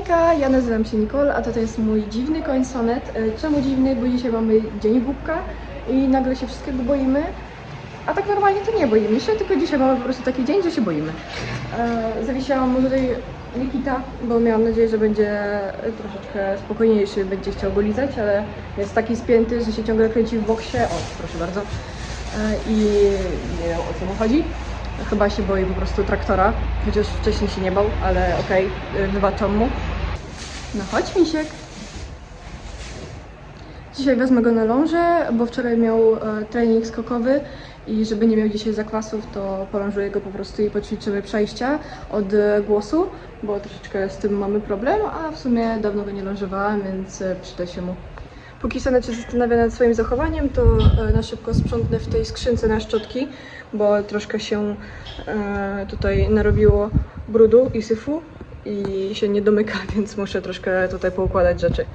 Hejka, ja nazywam się Nicole, a to jest mój dziwny koń Sonet. E, Czemu dziwny? Bo dzisiaj mamy dzień Bubka i nagle się wszystkiego boimy. A tak normalnie to nie boimy się, tylko dzisiaj mamy po prostu taki dzień, że się boimy. E, zawiesiłam mu tutaj Nikita, bo miałam nadzieję, że będzie troszeczkę spokojniejszy, będzie chciał go lizać, ale jest taki spięty, że się ciągle kręci w boksie. O, proszę bardzo. E, I nie wiem o co mu chodzi. Chyba się boi po prostu traktora, chociaż wcześniej się nie bał, ale okej, y, wybaczam mu. No chodź, misiek. Dzisiaj wezmę go na lążę, bo wczoraj miał e, trening skokowy i żeby nie miał dzisiaj zakwasów, to polążuję go po prostu i poćwiczymy przejścia od e, głosu, bo troszeczkę z tym mamy problem, a w sumie dawno go nie lążowałam, więc e, przyda się mu. Póki Sonet się zastanawia nad swoim zachowaniem, to e, na szybko sprzątnę w tej skrzynce na szczotki, bo troszkę się e, tutaj narobiło brudu i syfu i się nie domyka, więc muszę troszkę tutaj poukładać rzeczy.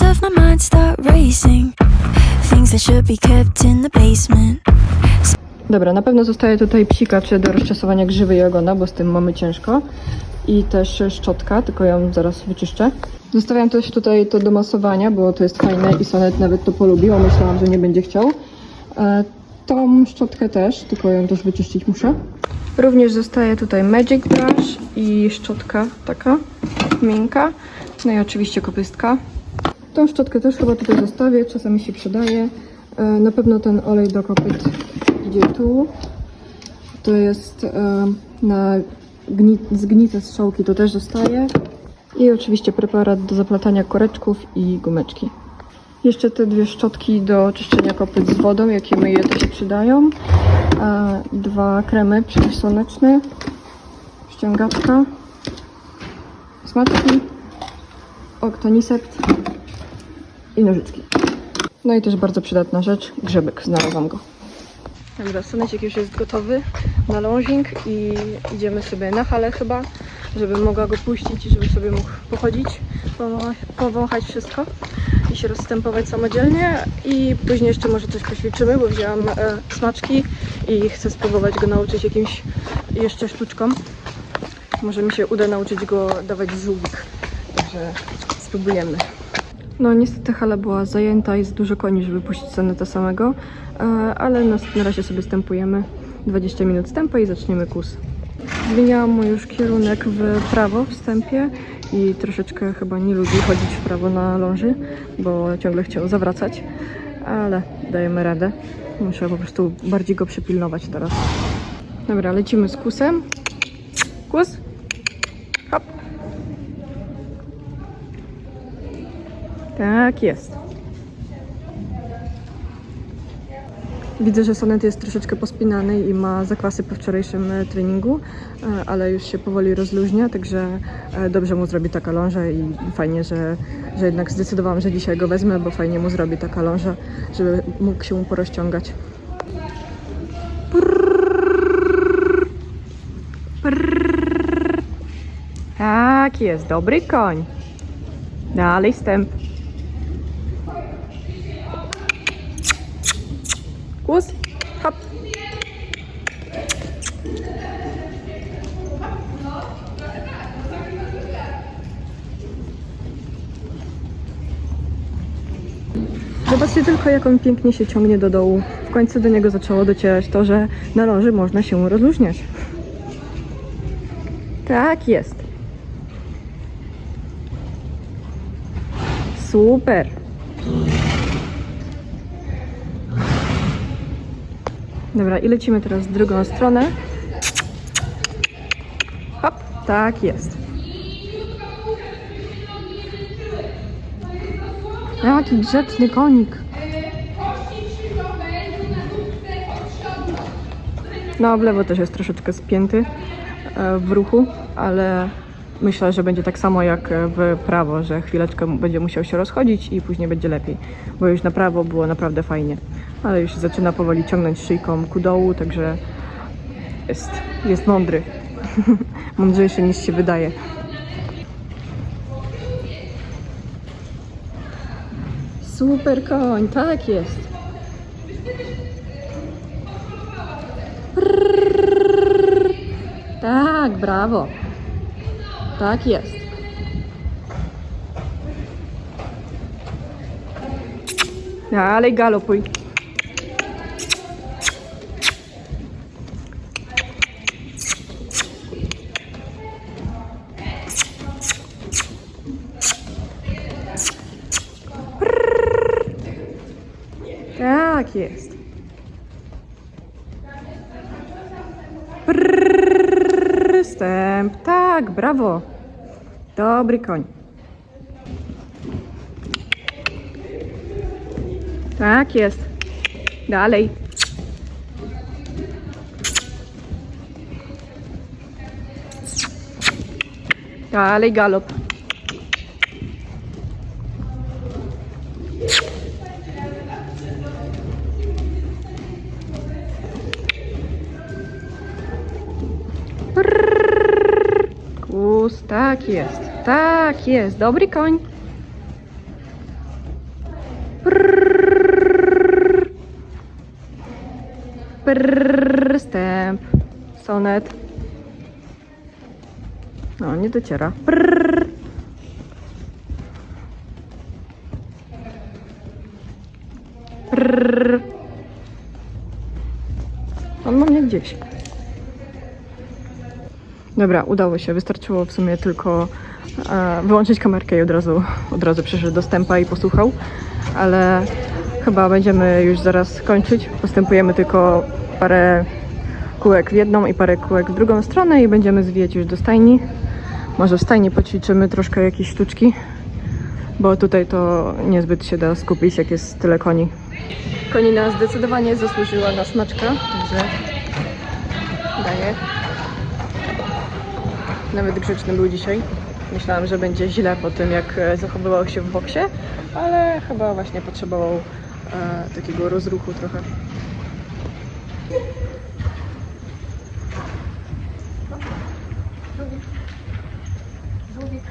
Of my mind start racing. Things that should be kept in the basement. Dobra, na pewno zostaje tutaj psikacze do rozczasowania grzywy i ogona, bo z tym mamy ciężko. I też szczotka, tylko ją zaraz wyczyszczę. Zostawiam też tutaj to do masowania, bo to jest fajne i Sonet nawet to polubił, myślałam, że nie będzie chciał. E, Tą szczotkę też, tylko ją też wyczyścić muszę. Również zostaje tutaj Magic Brush i szczotka taka miękka. No i oczywiście kopystka. Tą szczotkę też chyba tutaj zostawię, czasami się przydaje. E, Na pewno ten olej do kopyt idzie tu. To jest e, na gni zgnite strzałki, to też zostaje. I oczywiście preparat do zaplatania koreczków i gumeczki. Jeszcze te dwie szczotki do czyszczenia kopyt z wodą, jakie myję, się przydają. E, Dwa kremy przeciwsłoneczne, ściągaczka, smaczki, oktonisept i nożyczki. No i też bardzo przydatna rzecz, grzebek, znalazłam go. Dobra, Sonecik już jest gotowy na longing i idziemy sobie na halę chyba, żeby mogła go puścić i żeby sobie mógł pochodzić, powąchać, wszystko i się rozstępować samodzielnie i później jeszcze może coś poćwiczymy, bo wzięłam e, smaczki i chcę spróbować go nauczyć jakimś jeszcze sztuczkom. Może mi się uda nauczyć go dawać żółwik, także spróbujemy. No niestety hala była zajęta, jest dużo koni, żeby puścić Soneta samego, e, ale na, razie sobie stępujemy 20 minut stępa i zaczniemy kurs. Zmieniałam mu już kierunek w prawo w stępie i troszeczkę chyba nie lubi chodzić w prawo na ląży, bo ciągle chciał zawracać, ale dajemy radę. Muszę po prostu bardziej go przypilnować teraz. Dobra, lecimy z kusem. Kus. Tak jest. Widzę, że Sonet jest troszeczkę pospinany i ma zakwasy po wczorajszym e, treningu, e, ale już się powoli rozluźnia, także e, dobrze mu zrobi taka ląża i fajnie, że, że jednak zdecydowałam, że dzisiaj go wezmę, bo fajnie mu zrobi taka ląża, żeby mógł się mu porozciągać. Prrrr. Prrrr. Tak jest, dobry koń. Dalej stęp. Głos. Hop. Zobaczcie tylko, jak on pięknie się ciągnie do dołu. W końcu do niego zaczęło docierać to, że na loży można się rozluźniać. Tak jest. Super. Dobra, i lecimy teraz w drugą stronę. Hop, tak jest. Jaki grzeczny konik. No, w lewo też jest troszeczkę spięty e, w ruchu, ale myślę, że będzie tak samo jak w prawo, że chwileczkę będzie musiał się rozchodzić i później będzie lepiej, bo już na prawo było naprawdę fajnie, ale już zaczyna powoli ciągnąć szyjką ku dołu, także jest, jest mądry. Mądrzejszy niż się wydaje. Super koń, tak jest. Prrr, tak, brawo. Tak jest. No, Dalej galopuj. Tak jest. Prrrr, Stęp. Tak, brawo. Dobry koń. Tak jest. Dalej. Dalej galop. Tak jest. Tak jest. Dobry koń. Prrrr. Prrrr. Stęp. Sonet. No, nie dociera. Prrrr. Prrrr. On ma mnie gdzieś. Dobra, udało się. Wystarczyło w sumie tylko e, wyłączyć kamerkę i od razu, od razu przyszedł do stępa i posłuchał. Ale chyba będziemy już zaraz kończyć. Postępujemy tylko parę kółek w jedną i parę kółek w drugą stronę i będziemy zwijać już do stajni. Może w stajni poćwiczymy troszkę jakieś sztuczki, bo tutaj to niezbyt się da skupić, jak jest tyle koni. Konina zdecydowanie zasłużyła na smaczka, także daję. Nawet grzeczny był dzisiaj. Myślałam, że będzie źle po tym, jak e, zachowywał się w boksie, ale chyba właśnie potrzebował e, takiego rozruchu trochę. Żółwik.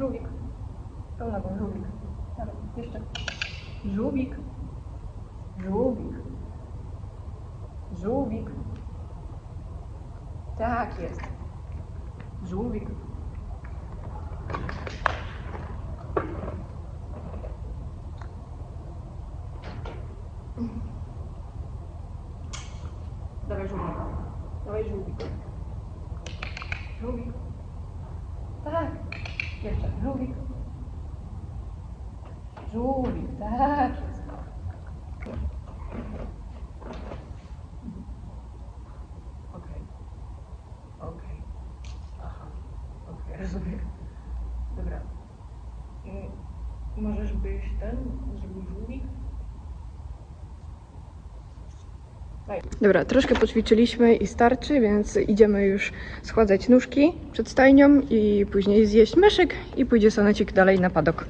Жулик. Пълна жулик. Вижте. Жулик. Жулик. Żółwik. Tak jest. Żółwik. Dawaj żółwik. Dawaj żółwik. Żółwik. Tak. Jest. Okej. Okej. Aha. Okej, rozumiem. Dobra. Mm, Możesz byś ten, zrobił żółwik? Dobra, troszkę poćwiczyliśmy i starczy, więc idziemy już schładzać nóżki przed stajnią i później zjeść myszek i pójdzie Sonecik dalej na padok.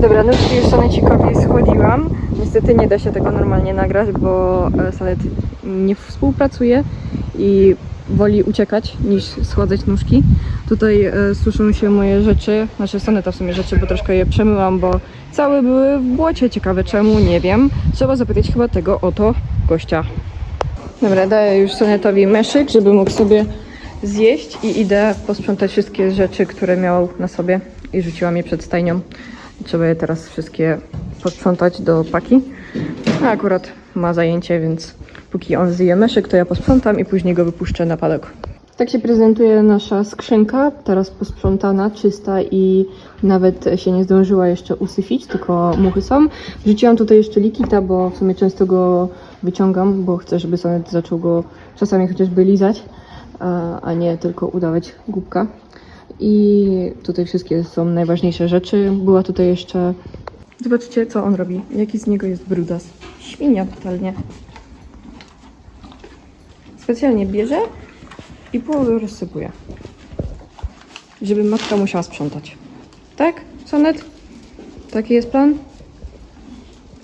Dobra, nóżki już Sonecikowi schłodziłam. Niestety nie da się tego normalnie nagrać, bo e, Sonet nie współpracuje i woli uciekać niż schładzać nóżki. Tutaj e, suszą się moje rzeczy, znaczy Soneta w sumie rzeczy, bo troszkę je przemyłam, bo całe były w błocie. Ciekawe czemu, nie wiem. Trzeba zapytać chyba tego oto gościa. Dobra, daję już Sonetowi meszyk, żeby mógł sobie zjeść i idę posprzątać wszystkie rzeczy, które miał na sobie i rzuciłam je przed stajnią. Trzeba je teraz wszystkie posprzątać do paki. A akurat ma zajęcie, więc póki on zje meszyk, to ja posprzątam i później go wypuszczę na padok. Tak się prezentuje nasza skrzynka, teraz posprzątana, czysta i nawet się nie zdążyła jeszcze usyfić, tylko muchy są. Wrzuciłam tutaj jeszcze likita, bo w sumie często go wyciągam, bo chcę, żeby Sonet zaczął go czasami chociażby lizać, a- nie tylko udawać głupka. I tutaj wszystkie są najważniejsze rzeczy. Była tutaj jeszcze... Zobaczcie, co on robi. Jaki z niego jest brudas. Świnia totalnie. Specjalnie bierze i połowę rozsypuje. Żeby matka musiała sprzątać. Tak, Sonet? Taki jest plan?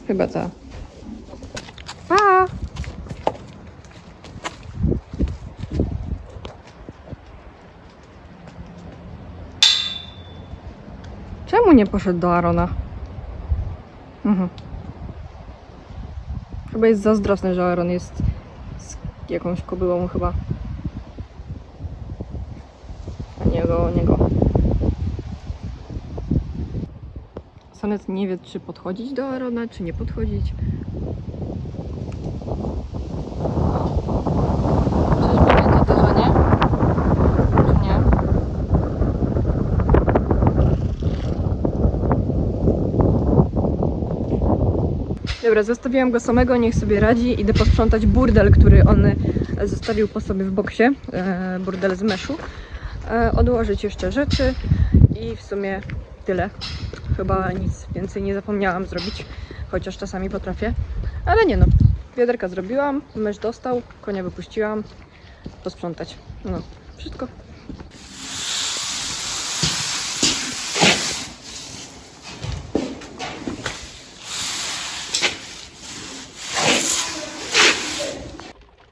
Chyba tak. Pa! Czemu nie poszedł do Arona? Mhm. Chyba jest zazdrosny, że Aaron jest z jakąś kobyłą chyba. A nie go, nie go. Nie wie, czy podchodzić do Arona, czy nie podchodzić. Dobra, zostawiłam go samego, niech sobie radzi. Idę posprzątać burdel, który on zostawił po sobie w boksie. E, burdel z meszu. E, odłożyć jeszcze rzeczy i w sumie tyle. Chyba nic więcej nie zapomniałam zrobić, chociaż czasami potrafię. Ale nie no, wiaderka zrobiłam, mysz dostał, konia wypuściłam, posprzątać. No, wszystko.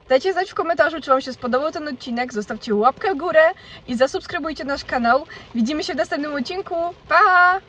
Dajcie znać w komentarzu, czy Wam się spodobał ten odcinek. Zostawcie łapkę w górę i zasubskrybujcie nasz kanał. Widzimy się w następnym odcinku. Pa!